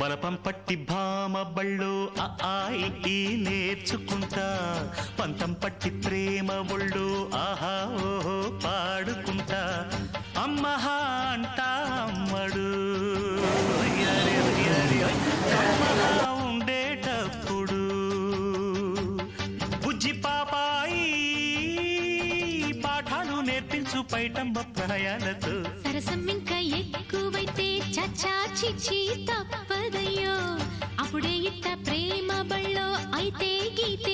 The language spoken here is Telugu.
బలపం పట్టి భామ బళ్ళు ఆయి ఈ నేర్చుకుంటా. పంతం పట్టి ప్రేమ ఒళ్ళు ఆహా ఓహో పాడుకుంటా. అమ్మహా అంటా అమ్మడు. ఉండేటప్పుడు బుజ్జి పాపాయి పాఠాలు నేర్పించు పైటమ్మ ప్రాయాలతో సరసం ఇంకా ఎక్కువైతే చచ్చా చిచ్చి తప్ప అప్పుడే ఇట్ట ప్రేమ బళ్ళో అయితే గీతే ఎందు